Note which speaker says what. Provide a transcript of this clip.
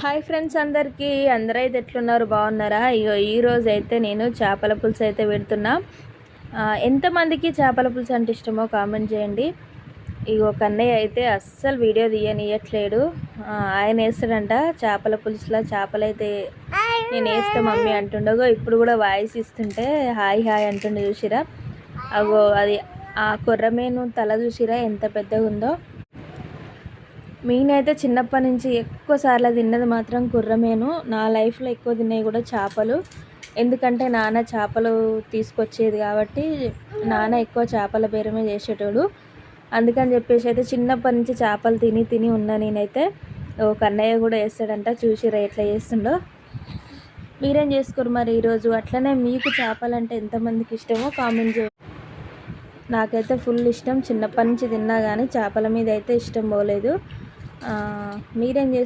Speaker 1: Hi friends అందరికీ. అందరూ అయితే ఎట్లున్నారు? బాగున్నారా? ఇగో ఈరోజు అయితే నేను చేపల పులుసు అయితే పెడుతున్నా. ఎంతమందికి చేపల పులుసు అంటే ఇష్టమో కామెంట్ చేయండి. ఇగో కన్నయ్య అయితే అస్సలు వీడియో తీయనియట్లేడు. ఆయన వేస్తాడంట చేపల పులుసులో చేపలైతే నేను వేస్తా మమ్మీ అంటుండగో ఇప్పుడు కూడా వాయిస్ ఇస్తుంటే హాయ్ హాయ్ అంటుండే చూసిరా. అగో అది ఆ కొర్రమేను తల చూసిరా ఎంత పెద్దగా ఉందో నేనైతే చిన్నప్పటి నుంచి ఎక్కువ సార్లు తిన్నది మాత్రం కుర్రమేను నా లైఫ్లో ఎక్కువ తినేవి కూడా చేపలు. ఎందుకంటే నాన్న చేపలు తీసుకొచ్చేది కాబట్టి నాన్న ఎక్కువ చేపల బేరమే చేసేటోడు. అందుకని చెప్పేసి అయితే చిన్నప్పటి నుంచి చేపలు తిని తిని ఉన్నా నేనైతే ఓ కన్నయ్య కూడా వేస్తాడంట చూసిరా ఎట్లా చేస్తుండో. మీరేం చేసుకోరు మరి ఈరోజు? అట్లనే మీకు చేపలంటే ఎంతమందికి ఇష్టమో కామెంట్ చేయండి. నాకైతే ఫుల్ ఇష్టం. చిన్నప్పటి నుంచి తిన్నా కానీ చేపల మీద అయితే ఇష్టం పోలేదు. మీరేం చేస్తారు